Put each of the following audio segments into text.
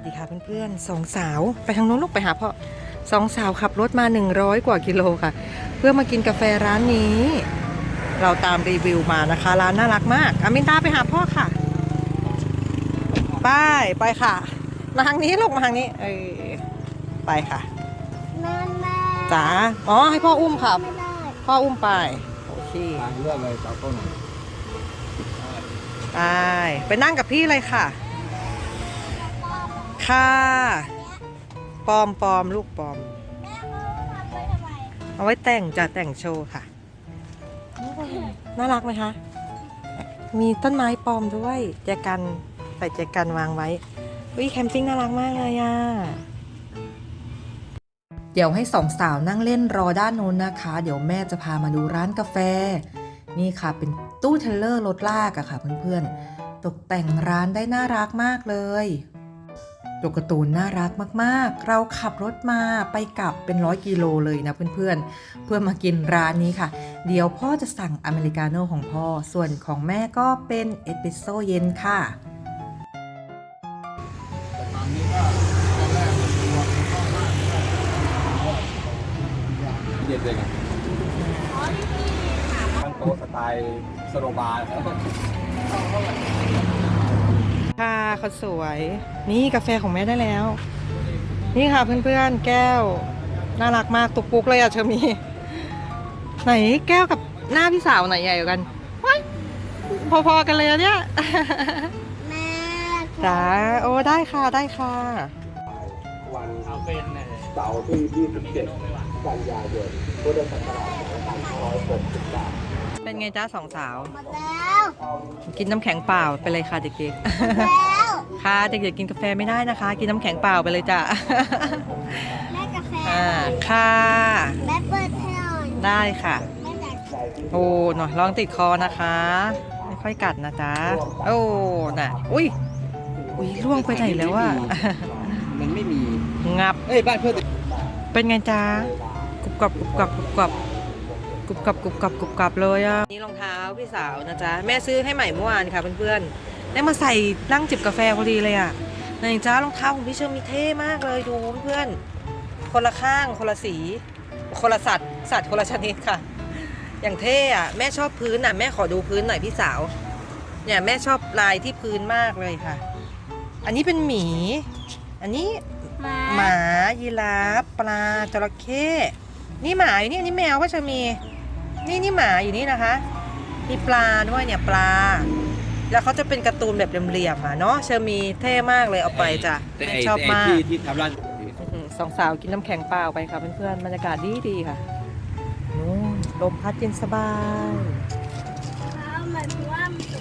สดีค่ะเพื่อนๆสองสาวไปทางโน้นลูกไปหาพ่อสองสาวขับรถมา 100 กว่ากิโลค่ะ เพื่อมากินกาแฟร้านนี้ เราตามรีวิวมานะคะ ร้านน่ารักมากอามินตาไปหาพ่อค่ะไปไปค่ะ มาทางนี้ลูกมาทางนี้เออไปค่ะแม่แม่จ๋าอ๋อให้พ่ออุ้มค่ะไม่ได้พ่ออุ้มไปโอเคทางเลือกเลยเจ้าต้นไปไปนั่งกับพี่เลยค่ะ ค่ะ ปอมปอมลูกปอมแม่เขาทำไปทำไมเอาไว้แต่งจะแต่งโชว์ค่ะ น่ารักไหมคะ มีต้นไม้ปลอมด้วย แจกันใส่แจกันวางไว้วิแคมปิ้งน่ารักมากเลยอะ เดี๋ยวให้สองสาวนั่งเล่นรอด้านโน้นนะคะ เดี๋ยวแม่จะพามาดูร้านกาแฟ นี่ค่ะเป็นตู้เทรลเลอร์รถลากอะค่ะเพื่อนๆ ตกแต่งร้านได้น่ารักมากเลย ตัวการ์ตูนน่ารักมาก ๆ เราขับรถมาไปกลับเป็นร้อยกิโลเลยนะเพื่อนๆ เพื่อมากินร้านนี้ค่ะ เดี๋ยวพ่อจะสั่งอเมริกาโน่ของพ่อ ส่วนของแม่ก็เป็นเอสเปรสโซ่เย็นค่ะแต่ตอนนี้ก็ตอนแรกมันตัวมันเข้ามากเด็ดเลยครับตั้งโต๊ะสไตล์สโลบาร์ค่ะคนสวย นี่กาแฟของแม่ได้แล้ว นี่ค่ะเพื่อนๆแก้ว น่ารักมากตุกปุกเลยอะเชอมี ไหนแก้วกับหน้าพี่สาวไหนใหญ่กว่ากันว้ายพอๆกันเลยอะเนี่ยแม่จ้าโอ้ได้ค่ะได้ค่ะ วันเอาเป็นเสาร์ที่ 27 กันยายนพุทธศักราช2569เป็นไงจ้าสองสาว หมดแล้วกินน้ำแข็งเปล่าไปเลยค่ะเด็กแล้วๆ ค่ะเด็กๆกินกาแฟไม่ได้นะคะ กินน้ำแข็งเปล่าไปเลยจ้ะ แม่กาแฟอ่าค่ะ แม่เปิดให้หน่อยได้ค่ะ แม่อยากโอ้หน่อยลองติดคอนะคะ ไม่ค่อยกัดนะจ๊ะ โอ้ น่ะ อุ้ย อุ้ยล่วงไปไหนแล้วอะ มันไม่มี งับ เอ้ย บ้านเพื่อน เป็นไงจ๊ะกรุบกรับกรุบกรับกรุบกรับกรุบกรับกรุบกรับกรุบกรับเลยอะนี่รองเท้าพี่สาวนะจ๊ะแม่ซื้อให้ใหม่เมื่อวานค่ะเพื่อนๆได้มาใส่นั่งจิบกาแฟพอดีเลยอะไหนจ้ารองเท้าของพี่เชอร์มีเท่มากเลยดูเพื่อนๆคนละข้างคนละสี คนละสัตว์สัตว์คนละชนิดค่ะ อย่างเท่อะแม่ชอบพื้นอะแม่ขอดูพื้นหน่อยพี่สาว เนี่ยแม่ชอบลายที่พื้นมากเลยค่ะ อันนี้เป็นหมี อันนี้ หมาหมายีราฟปลาจระเข้นี่หมาอยู่นี่อันนี้แมวว่าจะมี นี่นี่หมาอยู่นี่นะคะ มีปลาด้วยเนี่ยปลา แล้วเขาจะเป็นการ์ตูนแบบเหลี่ยมๆอะเนาะเชอมีเท่มากเลยเอาไปจ้ะแต่แม่ไอ้ชอบไอ้มากที่ที่ทำร้านอื้อหือสองสาวกินน้ำแข็งเปล่าไปค่ะเพื่อนๆบรรยากาศดีดีๆค่ะนู่นลมพัดเย็นสบายเขาหมายถึงว่ามันต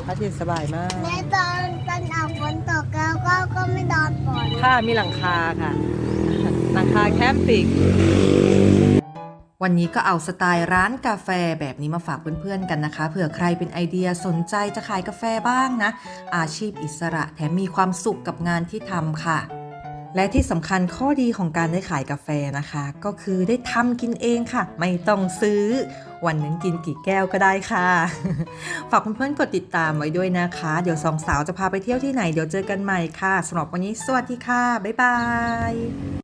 กพัดเย็นสบายมากแม่ตอนตอนเอาฝนต นฝนค่ะมีหลังคาค่ะ หลังคาแคมปิ้งวันนี้ก็เอาสไตล์ร้านกาแฟแบบนี้มาฝากเพื่อนๆกันนะคะเผื่อใครเป็นไอเดียสนใจจะขายกาแฟบ้างนะ อาชีพอิสระแถมมีความสุขกับงานที่ทำค่ะ และที่สำคัญข้อดีของการได้ขายกาแฟนะคะ ก็คือได้ทำกินเองค่ะ ไม่ต้องซื้อ วันหนึงกินกี่แก้วก็ได้ค่ะ ฝากเพื่อนๆกดติดตามไว้ด้วยนะคะ เดี๋ยวสองสาวจะพาไปเที่ยวที่ไหน เดี๋ยวเจอกันใหม่ค่ะสำหรับวันนี้สวัสดีค่ะ บ๊ายบาย